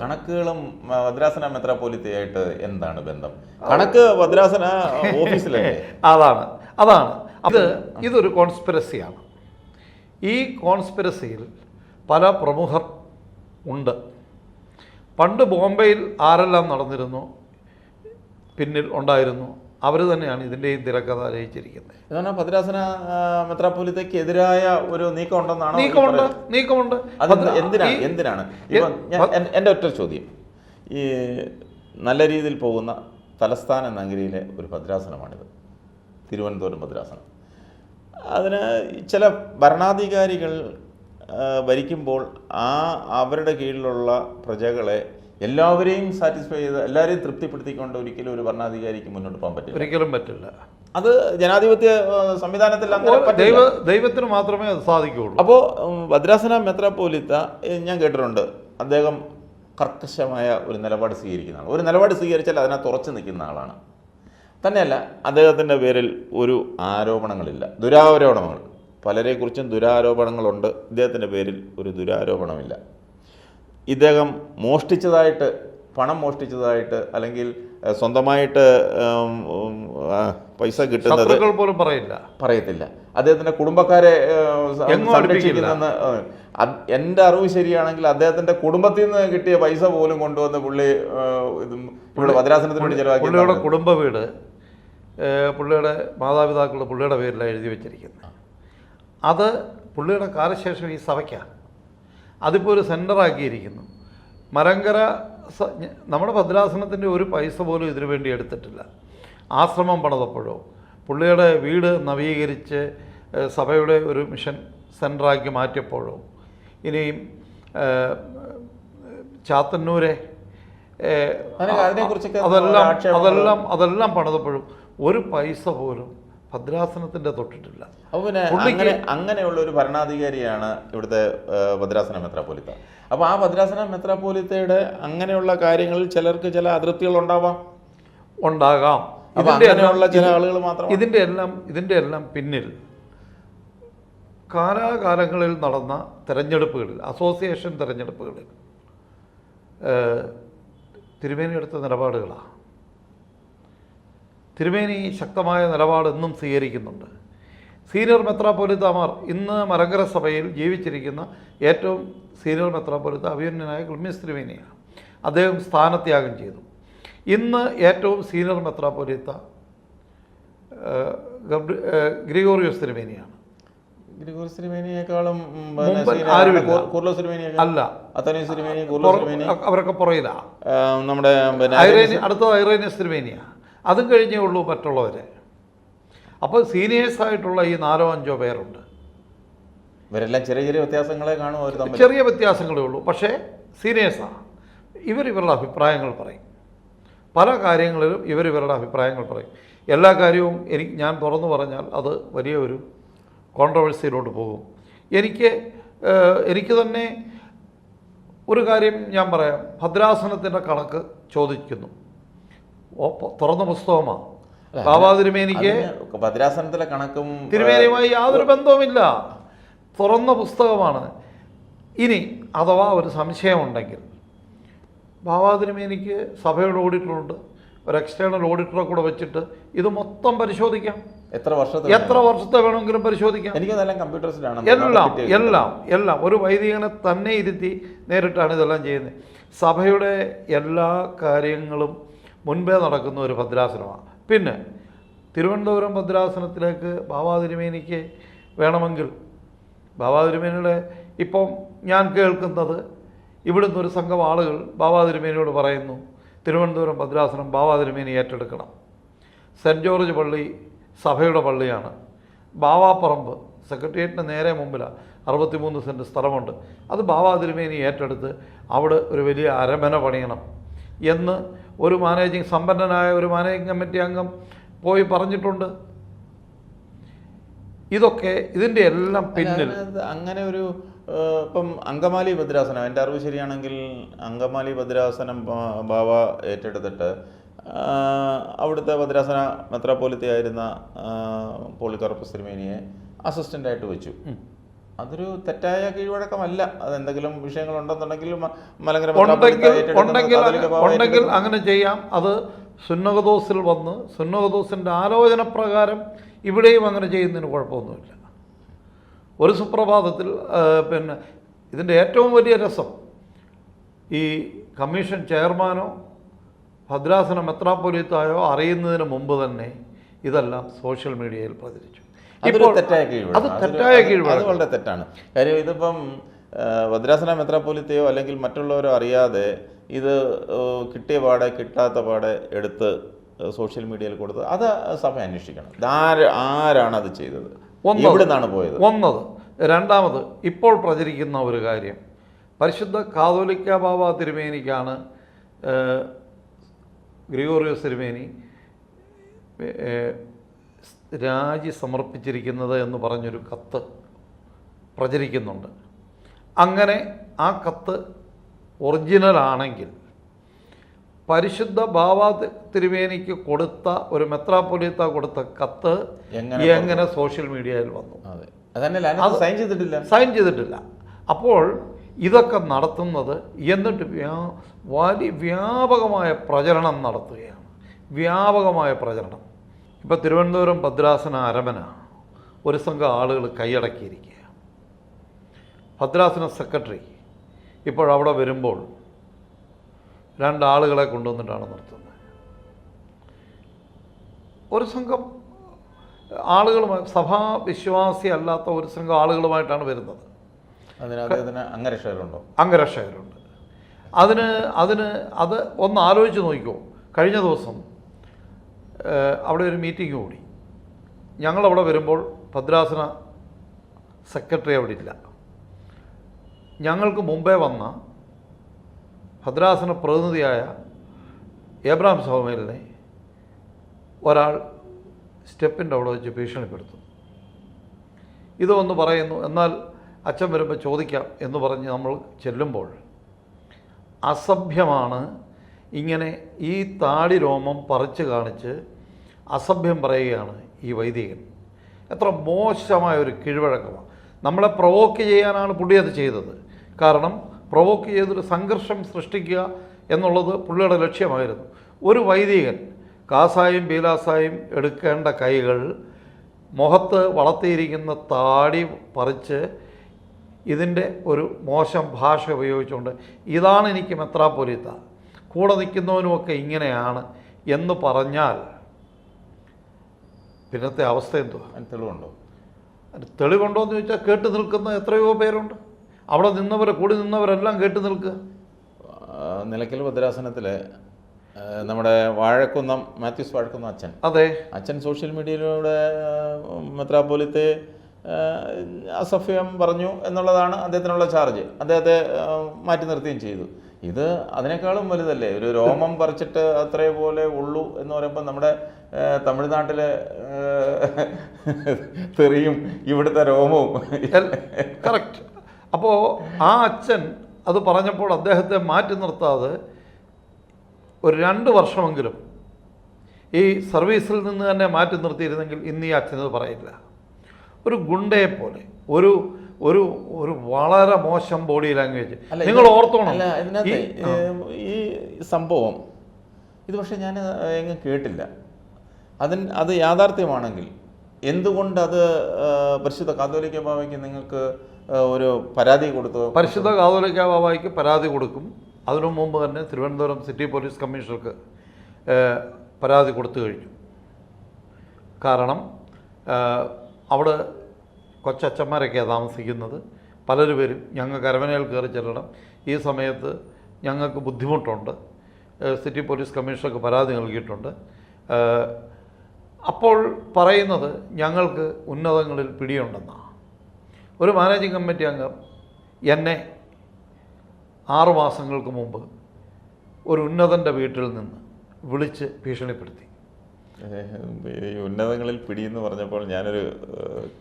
കണക്കുകളും മദ്രാസന ഭദ്രാസന മെത്രാപ്പോലിത്തയായിട്ട് എന്താണ് ബന്ധം? കണക്ക് ഭദ്രാസന ഓഫീസിലല്ലേ? അതാണ് അതാണ്. അത് ഇതൊരു കോൺസ്പിറസിയാണ്. ഈ കോൺസ്പിറസിയിൽ പല പ്രമുഖർ ഉണ്ട്. പണ്ട് ബോംബെയിൽ ആരെല്ലാം നടന്നിരുന്നു? പിന്നിൽ ഉണ്ടായിരുന്നു അവർ തന്നെയാണ് ഇതിന്റെയും തിരക്കഥ രചിച്ചിരിക്കുന്നത്. എന്നാണ് ഭദ്രാസന എതിരായ ഒരു നീക്കം ഉണ്ടെന്നാണ് നീക്കമുണ്ട് നീക്കമുണ്ട്. എന്തിനാണ് എന്തിനാണ്? എന്റെ ഒറ്റ ചോദ്യം. ഈ നല്ല രീതിയിൽ പോകുന്ന തലസ്ഥാന നഗരിയിലെ ഒരു ഭദ്രാസനമാണിത് തിരുവനന്തപുരം ഭദ്രാസനം അതിന് ചില ഭരണാധികാരികൾ ഭരിക്കുമ്പോൾ ആ അവരുടെ കീഴിലുള്ള പ്രജകളെ എല്ലാവരെയും സാറ്റിസ്ഫൈ ചെയ്ത് എല്ലാവരെയും തൃപ്തിപ്പെടുത്തിക്കൊണ്ട് ഒരിക്കലും ഒരു ഭരണാധികാരിക്ക് മുന്നോട്ട് പോകാൻ പറ്റില്ല. ഒരിക്കലും പറ്റില്ല. അത് ജനാധിപത്യ സംവിധാനത്തിൽ ദൈവ ദൈവത്തിന് മാത്രമേ അത് സാധിക്കുകയുള്ളൂ അപ്പോൾ ഭദ്രാസന മെത്രാപ്പോലിത്ത ഞാൻ കേട്ടിട്ടുണ്ട്. അദ്ദേഹം കർക്കശമായ ഒരു നിലപാട് സ്വീകരിക്കുന്ന ആൾ ഒരു നിലപാട് സ്വീകരിച്ചാൽ അതിനെ ഉറച്ചു നിൽക്കുന്ന ആളാണ്. തന്നെയല്ല അദ്ദേഹത്തിന്റെ പേരിൽ ഒരു ആരോപണങ്ങളില്ല. ദുരാരോപണങ്ങൾ. പലരെക്കുറിച്ചും ദുരാരോപണങ്ങളുണ്ട്. ഇദ്ദേഹത്തിന്റെ പേരിൽ ഒരു ദുരാരോപണമില്ല. ഇദ്ദേഹം മോഷ്ടിച്ചതായിട്ട് പണം മോഷ്ടിച്ചതായിട്ട് അല്ലെങ്കിൽ സ്വന്തമായിട്ട് പൈസ കിട്ടുന്നത് പോലും പറയില്ല. പറയത്തില്ല. അദ്ദേഹത്തിന്റെ കുടുംബക്കാരെ സംരക്ഷിക്കുന്നെന്ന് എന്റെ അറിവ് ശരിയാണെങ്കിൽ അദ്ദേഹത്തിന്റെ കുടുംബത്തിൽ നിന്ന് കിട്ടിയ പൈസ പോലും കൊണ്ടുവന്ന് പുള്ളി ഇവിടെ ഭദ്രാസനത്തിന് വേണ്ടി ചെലവാക്കി പുള്ളിയുടെ കുടുംബ വീട് പുള്ളിയുടെ മാതാപിതാക്കളുടെ പുള്ളിയുടെ പേരിലാണ് എഴുതി വെച്ചിരിക്കുന്നത്. അത് പുള്ളിയുടെ കാലശേഷം ഈ സഭയ്ക്കാണ്. അതിപ്പോൾ ഒരു സെന്ററാക്കിയിരിക്കുന്നു മലങ്കര സ- നമ്മുടെ ഭദ്രാസനത്തിന്റെ ഒരു പൈസ പോലും ഇതിനു വേണ്ടി എടുത്തിട്ടില്ല. ആശ്രമം പണിതപ്പോഴോ പുള്ളിയുടെ വീട് നവീകരിച്ച് സഭയുടെ ഒരു മിഷൻ സെന്ററാക്കി മാറ്റിയപ്പോഴോ ഇനിയും ചാത്തന്നൂരെ അതെല്ലാം അതെല്ലാം അതെല്ലാം പണിതപ്പോഴും ഒരു പൈസ പോലും ഭദ്രാസനത്തിന്റെ തൊട്ടിട്ടില്ല. അപ്പോൾ പിന്നെ അങ്ങനെ അങ്ങനെയുള്ള ഒരു ഭരണാധികാരിയാണ് ഇവിടുത്തെ ഭദ്രാസന മെത്രാപ്പോലിത്ത. അപ്പോൾ ആ ഭദ്രാസന മെത്രാപ്പോലിത്തയുടെ അങ്ങനെയുള്ള കാര്യങ്ങളിൽ ചിലർക്ക് ചില അതിർത്തികൾ ഉണ്ടാവാം? ഉണ്ടാകാം. ഇതിന്റെ ഇതിന്റെ അങ്ങനെയുള്ള ചില ആളുകൾ മാത്രം ഇതിന്റെ എല്ലാം ഇതിന്റെ എല്ലാം പിന്നിൽ കാലാകാലങ്ങളിൽ നടന്ന തെരഞ്ഞെടുപ്പുകളിൽ അസോസിയേഷൻ തെരഞ്ഞെടുപ്പുകളിൽ തിരുമേനി എടുത്ത നിലപാടുകളാണ് തിരുമേനി ശക്തമായ നിലപാട് ഇന്നും സ്വീകരിക്കുന്നുണ്ട്. സീനിയർ മെത്രാപ്പൊലിത്താമാർ ഇന്ന് മലങ്കര സഭയിൽ ജീവിച്ചിരിക്കുന്ന ഏറ്റവും സീനിയർ മെത്രാപ്പൊലിത്ത അഭിമന്യനായ ഗുൾമീസ് തിരുമേനിയാണ്. അദ്ദേഹം സ്ഥാനത്യാഗം ചെയ്തു. ഇന്ന് ഏറ്റവും സീനിയർ മെത്രാപ്പൊലിത്ത ഗ്രിഗോറിയോസ് തിരുമേനിയാണ്. അല്ല. അവരൊക്കെ പുറയിലാണ് നമ്മുടെ അടുത്തത് ഐറേനിയസ് തിരുമേനിയാണ് അതും കഴിഞ്ഞേ ഉള്ളൂ മറ്റുള്ളവർ അപ്പോൾ സീനിയേഴ്സ് ആയിട്ടുള്ള ഈ നാലോ അഞ്ചോ പേരുണ്ട്. ഇവരെല്ലാം ചെറിയ ചെറിയ വ്യത്യാസങ്ങളെ കാണും ചെറിയ വ്യത്യാസങ്ങളേ ഉള്ളൂ. പക്ഷേ സീനിയേഴ്സാണ് ഇവർ ഇവരുടെ അഭിപ്രായങ്ങൾ പറയും. പല കാര്യങ്ങളിലും ഇവർ ഇവരുടെ അഭിപ്രായങ്ങൾ പറയും. എല്ലാ കാര്യവും എനിക്ക് ഞാൻ തുറന്നു പറഞ്ഞാൽ അത് വലിയ ഒരു കോൺട്രവേഴ്സിയിലോട്ട് പോകും. എനിക്ക് എനിക്ക് തന്നെ ഒരു കാര്യം ഞാൻ പറയാം. ഭദ്രാസനത്തിന്റെ കണക്ക് ചോദിക്കുന്നു. തുറന്ന പുസ്തകമാണ് ബാബാ തിരുമേനിക്ക് ഭദ്രാസനത്തിലെ കണക്കും തിരുമേനിയുമായി യാതൊരു ബന്ധവുമില്ല. തുറന്ന പുസ്തകമാണ്. ഇനി അഥവാ ഒരു സംശയമുണ്ടെങ്കിൽ ബാബാ തിരുമേനിക്ക് സഭയുടെ ഓഡിറ്ററുണ്ട്. ഒരു എക്സ്റ്റേണൽ ഓഡിറ്ററെ കൂടെ വെച്ചിട്ട് ഇത് മൊത്തം പരിശോധിക്കാം. എത്ര വർഷത്തെ എത്ര വർഷത്തെ വേണമെങ്കിലും പരിശോധിക്കാം. എനിക്ക് നല്ല കമ്പ്യൂട്ടേഴ്സിലാണ് എല്ലാം എല്ലാം എല്ലാം. ഒരു വൈദികനെ തന്നെ ഇരുത്തി നേരിട്ടാണ് ഇതെല്ലാം ചെയ്യുന്നത്. സഭയുടെ എല്ലാ കാര്യങ്ങളും മുൻപേ നടക്കുന്ന ഒരു ഭദ്രാസനമാണ്. പിന്നെ തിരുവനന്തപുരം ഭദ്രാസനത്തിലേക്ക് ബാബാ തിരുമേനിക്ക് വേണമെങ്കിൽ ബാബാ തിരുമേനിയുടെ ഇപ്പം ഞാൻ കേൾക്കുന്നത് ഇവിടുന്ന് ഒരു സംഘം ആളുകൾ ബാബാ തിരുമേനിയോട് പറയുന്നു തിരുവനന്തപുരം ഭദ്രാസനം ബാബാ തിരുമേനി ഏറ്റെടുക്കണം. സെന്റ് ജോർജ് പള്ളി സഭയുടെ പള്ളിയാണ്. ബാവാപ്പറമ്പ് സെക്രട്ടേറിയറ്റിന് നേരെ മുമ്പിലാണ് അറുപത്തിമൂന്ന് സെന്റ് സ്ഥലമുണ്ട്. അത് ബാബാ തിരുമേനി ഏറ്റെടുത്ത് അവിടെ ഒരു വലിയ അരമന പണിയണം എന്ന് ഒരു മാനേജിങ് സമ്പന്നനായ ഒരു മാനേജിങ് കമ്മിറ്റി അംഗം പോയി പറഞ്ഞിട്ടുണ്ട്. ഇതൊക്കെ ഇതിന്റെ എല്ലാം പിന്നിൽ അങ്ങനെ ഒരു ഇപ്പം അങ്കമാലി ഭദ്രാസനം എന്റെ അറിവ് ശരിയാണെങ്കിൽ അങ്കമാലി ഭദ്രാസനം ബാബ ഏറ്റെടുത്തിട്ട് അവിടുത്തെ ഭദ്രാസന മെത്രാപോലിത്തയായിരുന്ന പോളിക്കറപ്പ് സിനിമേനിയെ അസിസ്റ്റന്റായിട്ട് വെച്ചു. അതൊരു തെറ്റായ കീഴ്വഴക്കമല്ല. അതെന്തെങ്കിലും എന്തെങ്കിലും വിഷയങ്ങൾ മലങ്കര ഉണ്ടെങ്കിൽ അങ്ങനെ ചെയ്യാം. അത് സുന്നകദോസിൽ വന്ന് സുന്നകദോസിന്റെ ആലോചന പ്രകാരം ഇവിടെയും അങ്ങനെ ചെയ്യുന്നതിന് കുഴപ്പമൊന്നുമില്ല. ഒരു സുപ്രഭാതത്തിൽ പിന്നെ ഇതിന്റെ ഏറ്റവും വലിയ രസം ഈ കമ്മീഷൻ ചെയർമാനോ ഭദ്രാസന മെത്രാപ്പൊലീത്തായോ അറിയുന്നതിന് മുമ്പ് തന്നെ ഇതെല്ലാം സോഷ്യൽ മീഡിയയിൽ പ്രചരിച്ചു. ഇപ്പോൾ തെറ്റായ കീഴ്വഴ. അത് തെറ്റായ കീഴ്വഴ. അത് വളരെ തെറ്റാണ്. കാര്യം ഇതിപ്പം ഭദ്രാസന മെത്രാപ്പൊലിത്തയോ അല്ലെങ്കിൽ മറ്റുള്ളവരോ അറിയാതെ ഇത് കിട്ടിയ പാടെ കിട്ടാത്ത പാടെ എടുത്ത് സോഷ്യൽ മീഡിയയിൽ കൊടുത്ത് അത് സഭ അന്വേഷിക്കണം. ആര് ആരാണ് അത് ചെയ്തത്? എവിടുന്നാണ് പോയത്? ഒന്നത്. രണ്ടാമത് ഇപ്പോൾ പ്രചരിക്കുന്ന ഒരു കാര്യം. പരിശുദ്ധ കാതോലിക്ക ബാബ തിരുമേനിക്കാണ് ഗ്രിഗോറിയോസ് തിരുമേനി രാജി സമർപ്പിച്ചിരിക്കുന്നത് എന്ന് പറഞ്ഞൊരു കത്ത് പ്രചരിക്കുന്നുണ്ട്. അങ്ങനെ ആ കത്ത് ഒറിജിനലാണെങ്കിൽ പരിശുദ്ധ ബാബ തിരുവേനിക്ക് തിരുമേനിക്ക് കൊടുത്ത ഒരു മെത്രാപ്പൊലീത്ത കൊടുത്ത കത്ത് എങ്ങനെ സോഷ്യൽ മീഡിയയിൽ വന്നു? സൈൻ ചെയ്തിട്ടില്ല? സൈൻ ചെയ്തിട്ടില്ല. അപ്പോൾ ഇതൊക്കെ നടത്തുന്നത് എന്നിട്ട് വ്യാ വലിയ വ്യാപകമായ പ്രചരണം നടത്തുകയാണ്. വ്യാപകമായ പ്രചരണം. ഇപ്പോൾ തിരുവനന്തപുരം ഭദ്രാസന അരമന ഒരു സംഘം ആളുകൾ കൈയടക്കിയിരിക്കുക. ഭദ്രാസന സെക്രട്ടറി ഇപ്പോൾ അവിടെ വരുമ്പോൾ രണ്ടാളുകളെ കൊണ്ടുവന്നിട്ടാണ് നിർത്തുന്നത്. ഒരു സംഘം ആളുകളുമായി സഭാ വിശ്വാസി അല്ലാത്ത ഒരു സംഘം ആളുകളുമായിട്ടാണ് വരുന്നത്. അംഗരക്ഷകരുണ്ടോ? അംഗരക്ഷകരുണ്ട്. അതിന് അതിന് അത് ഒന്ന് ആലോചിച്ച് നോക്കിക്കോ. കഴിഞ്ഞ ദിവസം അവിടെ ഒരു മീറ്റിംഗ് കൂടി. ഞങ്ങളവിടെ വരുമ്പോൾ ഭദ്രാസന സെക്രട്ടറി അവിടെ ഇല്ല. ഞങ്ങൾക്ക് മുമ്പേ വന്ന ഭദ്രാസന പ്രതിനിധിയായ ഏബ്രാം സൗമേലിനെ ഒരാൾ സ്റ്റെപ്പിന്റെ അവിടെ വെച്ച് ഭീഷണിപ്പെടുത്തും. ഇതൊന്ന് പറയുന്നു എന്നാൽ അച്ഛൻ വരുമ്പോൾ ചോദിക്കാം എന്ന് പറഞ്ഞ് നമ്മൾ ചെല്ലുമ്പോൾ അസഭ്യമാണ് ഇങ്ങനെ ഈ താടി രോമം പറിച്ച് കാണിച്ച് അസഭ്യം പറയുകയാണ് ഈ വൈദികൻ. എത്ര മോശമായ ഒരു കീഴ്വഴക്കമാണ്. നമ്മളെ പ്രൊവോക്ക് ചെയ്യാനാണ് പുള്ളി അത് ചെയ്തത്. കാരണം പ്രൊവോക്ക് ചെയ്തൊരു സംഘർഷം സൃഷ്ടിക്കുക എന്നുള്ളത് പുള്ളിയുടെ ലക്ഷ്യമായിരുന്നു. ഒരു വൈദികൻ കാസായും ബീലാസായും എടുക്കേണ്ട കൈകൾ മുഖത്ത് വളർത്തിയിരിക്കുന്ന താടി പറിച്ച് ഇതിന്റെ ഒരു മോശം ഭാഷ ഉപയോഗിച്ചുകൊണ്ട് ഇതാണ് എനിക്ക് മെത്രാപ്പൊലീത്ത. കൂടെ നിൽക്കുന്നവനുമൊക്കെ ഇങ്ങനെയാണ് എന്ന് പറഞ്ഞാൽ പിന്നത്തെ അവസ്ഥ എന്തുവാ? അതിന് തെളിവുണ്ടോ? അതിന് തെളിവുണ്ടോ എന്ന് ചോദിച്ചാൽ കേട്ട് നിൽക്കുന്ന എത്രയോ പേരുണ്ട്. അവിടെ നിന്നവരെ കൂടി നിന്നവരെല്ലാം കേട്ട് നിൽക്കുക. നിലയ്ക്കൽ ഭദ്രാസനത്തിൽ നമ്മുടെ വാഴക്കുന്നം മാത്യൂസ് വാഴക്കുന്നം അച്ഛൻ. അതെ. അച്ഛൻ സോഷ്യൽ മീഡിയയിലൂടെ മെത്രാപോലിത്തെ അസഫ്യം പറഞ്ഞു എന്നുള്ളതാണ് അദ്ദേഹത്തിനുള്ള ചാർജ്. അദ്ദേഹത്തെ മാറ്റി നിർത്തുകയും ചെയ്തു. ഇത് അതിനേക്കാളും വലുതല്ലേ? ഒരു രോമം പറിച്ചിട്ട് അത്രേ പോലെ ഉള്ളൂ എന്ന് പറയുമ്പോൾ നമ്മുടെ തമിഴ്നാട്ടിലെ തെറിയും ഇവിടുത്തെ രോമവും. കറക്റ്റ്. അപ്പോൾ ആ അച്ഛൻ അത് പറഞ്ഞപ്പോൾ അദ്ദേഹത്തെ മാറ്റി നിർത്താതെ ഒരു രണ്ട് വർഷമെങ്കിലും ഈ സർവീസിൽ നിന്ന് തന്നെ മാറ്റി നിർത്തിയിരുന്നെങ്കിൽ ഇന്ന് ഈ അച്ഛൻ ഇത് പറയില്ല. ഒരു ഗുണ്ടയെ പോലെ ഒരു ഒരു ഒരു വളരെ മോശം ബോഡി ലാംഗ്വേജ് നിങ്ങൾ ഓർത്തോണം. ഈ- സംഭവം ഇത് പക്ഷേ ഞാൻ എങ്ങും കേട്ടില്ല. അതിന് അത് യാഥാർത്ഥ്യമാണെങ്കിൽ എന്തുകൊണ്ട് അത് പരിശുദ്ധ കാതോലിക്ക ബാബയ്ക്ക് നിങ്ങൾക്ക് ഒരു പരാതി കൊടുത്തു പരിശുദ്ധ കാതോലിക്ക ബാബായിക്ക് പരാതി കൊടുക്കും. അതിനു മുമ്പ് തന്നെ തിരുവനന്തപുരം സിറ്റി പോലീസ് കമ്മീഷണർക്ക് പരാതി കൊടുത്തു കഴിഞ്ഞു. കാരണം അവിടെ കൊച്ചച്ചന്മാരൊക്കെയാണ് താമസിക്കുന്നത്. പലരുപേരും ഞങ്ങൾ അരമനയിൽ കയറി ചെല്ലണം. ഈ സമയത്ത് ഞങ്ങൾക്ക് ബുദ്ധിമുട്ടുണ്ട്. സിറ്റി പോലീസ് കമ്മീഷണർക്ക് പരാതി നൽകിയിട്ടുണ്ട്. അപ്പോൾ പറയുന്നത് ഞങ്ങൾക്ക് ഉന്നതങ്ങളിൽ പിടിയുണ്ടെന്നാണ് ഒരു മാനേജിംഗ് കമ്മിറ്റി അംഗം എന്നെ ആറു മാസങ്ങൾക്ക് മുമ്പ് ഒരു ഉന്നതന്റെ വീട്ടിൽ നിന്ന് വിളിച്ച് ഭീഷണിപ്പെടുത്തി. ഈ ഉന്നതങ്ങളിൽ പിടിയെന്ന് പറഞ്ഞപ്പോൾ ഞാനൊരു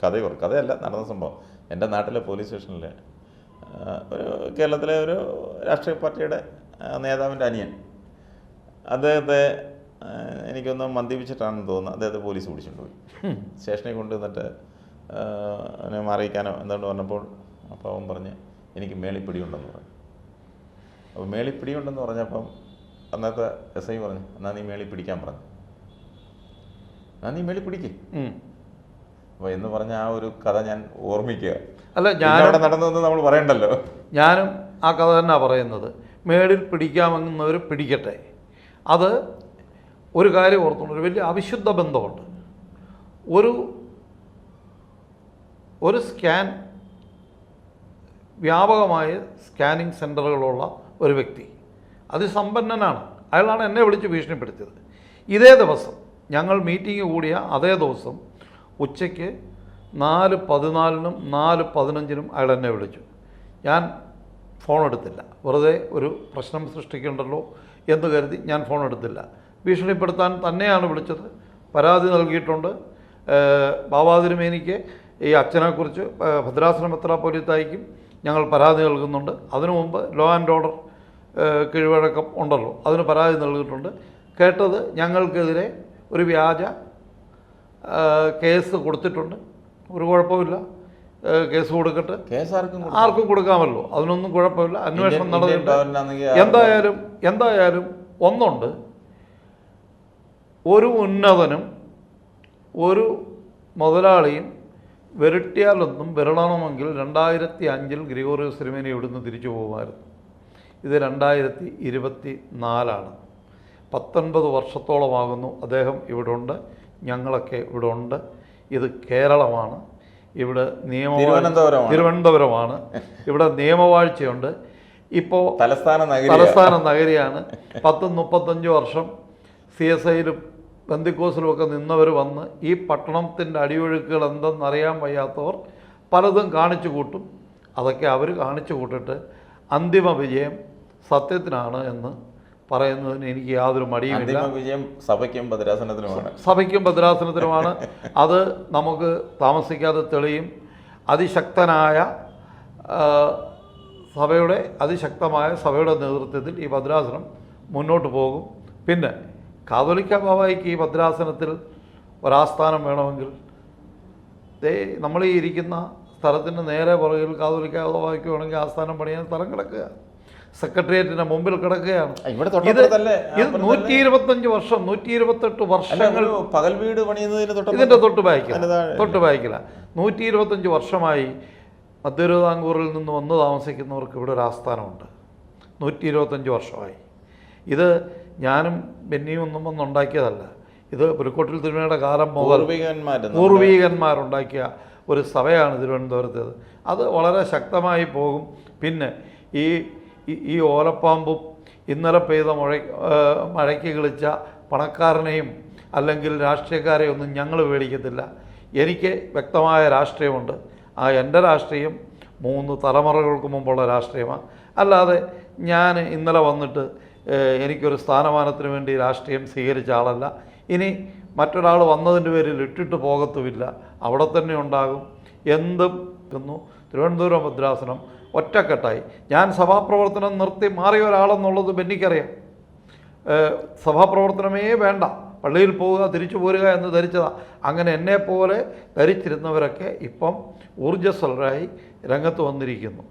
കഥ കഥയല്ല നടന്ന സംഭവം. എന്റെ നാട്ടിലെ പോലീസ് സ്റ്റേഷനിലെ ഒരു കേരളത്തിലെ ഒരു രാഷ്ട്രീയ പാർട്ടിയുടെ നേതാവിന്റെ അനിയൻ. അദ്ദേഹത്തെ എനിക്കൊന്ന് മദ്യപിച്ചിട്ടാണെന്ന് തോന്നുന്നത് അദ്ദേഹത്തെ പോലീസ് പിടിച്ചിട്ടുണ്ട് സ്റ്റേഷനിൽ കൊണ്ടുവന്നിട്ട് അവനെ മാറിയിക്കാനോ എന്തുകൊണ്ട് പറഞ്ഞപ്പോൾ അപ്പോൾ അവൻ പറഞ്ഞ് എനിക്ക് മേളിപ്പിടിയുണ്ടെന്ന് പറഞ്ഞു. അപ്പോൾ മേളിപ്പിടിയുണ്ടെന്ന് പറഞ്ഞപ്പം അന്നത്തെ എസ് ഐ പറഞ്ഞു എന്നാൽ നീ മേളി പിടിക്കാൻ പറഞ്ഞു. എന്നാൽ നീ മേളി പിടിക്ക്. അപ്പോൾ എന്ന് പറഞ്ഞ ആ ഒരു കഥ ഞാൻ ഓർമ്മിക്കുക. അല്ല ഞാൻ അവിടെ നടന്നതെന്ന് നമ്മൾ പറയണ്ടല്ലോ. ഞാനും ആ കഥ തന്നെ പറയുന്നത്. മേളിൽ പിടിക്കാമെന്നവർ പിടിക്കട്ടെ. അത് ഒരു കാര്യം ഓർത്തുകൊണ്ട് ഒരു വലിയ അവിശുദ്ധ ബന്ധമുണ്ട്. ഒരു ഒരു സ്കാൻ വ്യാപകമായ സ്കാനിങ് സെന്ററുകളുള്ള ഒരു വ്യക്തി. അതിസമ്പന്നനാണ്. അയാളാണ് എന്നെ വിളിച്ച് ഭീഷണിപ്പെടുത്തിയത്. ഇതേ ദിവസം ഞങ്ങൾ മീറ്റിംഗ് കൂടിയ അതേ ദിവസം ഉച്ചയ്ക്ക് നാല് പതിനാലിനും നാല് പതിനഞ്ചിനും അയാൾ എന്നെ വിളിച്ചു. ഞാൻ ഫോൺ എടുത്തില്ല. വെറുതെ ഒരു പ്രശ്നം സൃഷ്ടിക്കേണ്ടല്ലോ എന്ന് കരുതി ഞാൻ ഫോൺ എടുത്തില്ല. ഭീഷണിപ്പെടുത്താൻ തന്നെയാണ് വിളിച്ചത്. പരാതി നൽകിയിട്ടുണ്ട്. ബാബാതിരുമേനിക്ക് ഈ അച്ഛനെക്കുറിച്ച് ഭദ്രാസനം മെത്രാപ്പൊലിത്തായിക്കും ഞങ്ങൾ പരാതി നൽകുന്നുണ്ട്. അതിനു മുമ്പ് ലോ ആൻഡ് ഓർഡർ കീഴ്വഴക്കം ഉണ്ടല്ലോ. അതിന് പരാതി നൽകിയിട്ടുണ്ട്. കേട്ടത് ഞങ്ങൾക്കെതിരെ ഒരു വ്യാജ കേസ് കൊടുത്തിട്ടുണ്ട്. ഒരു കുഴപ്പമില്ല. കേസ് കൊടുക്കട്ടെ. കേസ് ആർക്കും ആർക്കും കൊടുക്കാമല്ലോ. അതിനൊന്നും കുഴപ്പമില്ല. അന്വേഷണം നടന്നിട്ട് എന്തായാലും എന്തായാലും ഒന്നുണ്ട്. ഒരു ഉന്നതനും ഒരു മുതലാളിയും വിരട്ടിയാലൊന്നും വിരളണമെങ്കിൽ രണ്ടായിരത്തി അഞ്ചിൽ ഗ്രിഗോറിയോസ് സിനിമേനെ ഇവിടുന്ന് തിരിച്ചു പോകുമായിരുന്നു. ഇത് രണ്ടായിരത്തി ഇരുപത്തി നാലാണ് പത്തൊൻപത് വർഷത്തോളമാകുന്നു അദ്ദേഹം ഇവിടെ ഉണ്ട് ഞങ്ങളൊക്കെ ഇവിടെ ഉണ്ട് ഇത് കേരളമാണ്. ഇവിടെ നിയമ തിരുവനന്തപുരമാണ്. ഇവിടെ നിയമവാഴ്ചയുണ്ട്. ഇപ്പോൾ തലസ്ഥാന നഗരി തലസ്ഥാന നഗരിയാണ്. പത്തും മുപ്പത്തഞ്ച് വർഷം സി എസ് ഐയിലും ബന്ദിക്കോസിലും ഒക്കെ നിന്നവർ വന്ന് ഈ പട്ടണത്തിന്റെ അടിയൊഴുക്കുകൾ എന്തെന്നറിയാൻ വയ്യാത്തവർ പലതും കാണിച്ചു കൂട്ടും. അതൊക്കെ അവർ കാണിച്ചു കൂട്ടിട്ട് അന്തിമ വിജയം സത്യത്തിനാണ് എന്ന് പറയുന്നതിന് എനിക്ക് യാതൊരു മടിയുമില്ല. വിജയം സഭയ്ക്കും ഭദ്രാസനത്തിനുമാണ്. സഭയ്ക്കും ഭദ്രാസനത്തിനുമാണ്. അത് നമുക്ക് താമസിക്കാതെ തെളിയും. അതിശക്തനായ സഭയുടെ അതിശക്തമായ സഭയുടെ നേതൃത്വത്തിൽ ഈ ഭദ്രാസനം മുന്നോട്ട് പോകും. പിന്നെ കാതോലിക്ക ബാബായിക്ക് ഈ ഭദ്രാസനത്തിൽ ഒരാസ്ഥാനം വേണമെങ്കിൽ നമ്മൾ ഈ ഇരിക്കുന്ന സ്ഥലത്തിന്റെ നേരെ പുറകിൽ കാതോലിക്ക ബാബായിക്ക് വേണമെങ്കിൽ ആസ്ഥാനം പണിയാൻ സ്ഥലം കിടക്കുക. സെക്രട്ടേറിയറ്റിന്റെ മുമ്പിൽ കിടക്കുകയാണ്. ഇത് നൂറ്റി ഇരുപത്തഞ്ച് വർഷം നൂറ്റി ഇരുപത്തെട്ട് വർഷങ്ങൾ പകൽ വീട് പണിയുന്നതിന് ഇതിന്റെ തൊട്ട് വായിക്കില്ല തൊട്ട് വായിക്കില്ല നൂറ്റി ഇരുപത്തഞ്ച് വർഷമായി മധ്യരുതാംകൂറിൽ നിന്ന് വന്ന് താമസിക്കുന്നവർക്ക് ഇവിടെ ഒരു ആസ്ഥാനമുണ്ട്. നൂറ്റി ഇരുപത്തഞ്ച് വർഷമായി. ഇത് ഞാനും ബെന്നിയും ഒന്നും വന്നുണ്ടാക്കിയതല്ല ഇത് പുലിക്കോട്ടിൽ തിരുമേയുടെ കാലം മുതൽ പൂർവികന്മാര് പൂർവീകന്മാരുണ്ടാക്കിയ ഒരു സഭയാണ് തിരുവനന്തപുരത്തേത്. അത് വളരെ ശക്തമായി പോകും. പിന്നെ ഈ ഈ- ഓലപ്പാമ്പും ഇന്നലെ പെയ്ത മഴ മഴയ്ക്ക് കളിച്ച പണക്കാരനെയും അല്ലെങ്കിൽ രാഷ്ട്രീയക്കാരെയും ഒന്നും ഞങ്ങൾ പേടിക്കത്തില്ല. എനിക്ക് വ്യക്തമായ രാഷ്ട്രീയമുണ്ട്. ആ എന്റെ രാഷ്ട്രീയം മൂന്ന് തലമുറകൾക്ക് മുമ്പുള്ള രാഷ്ട്രീയമാണ് അല്ലാതെ ഞാൻ ഇന്നലെ വന്നിട്ട് എനിക്കൊരു സ്ഥാനമാനത്തിന് വേണ്ടി രാഷ്ട്രീയം സ്വീകരിച്ച ആളല്ല. ഇനി മറ്റൊരാൾ വന്നതിന്റെ പേരിൽ ഇട്ടിട്ട് പോകത്തുമില്ല. അവിടെ തന്നെ ഉണ്ടാകും. എന്തും തിരുവനന്തപുരം ഭദ്രാസനം ഒറ്റക്കെട്ടായി. ഞാൻ സഭാപ്രവർത്തനം നിർത്തി മാറിയ ഒരാളെന്നുള്ളത് ബെന്നിക്കറിയാം. സഭാപ്രവർത്തനമേ വേണ്ട. പള്ളിയിൽ പോവുക തിരിച്ചു പോരുക എന്ന് ധരിച്ചതാണ് അങ്ങനെ എന്നെപ്പോലെ ധരിച്ചിരുന്നവരൊക്കെ ഇപ്പം ഊർജസ്വലരായി രംഗത്ത് വന്നിരിക്കുന്നു.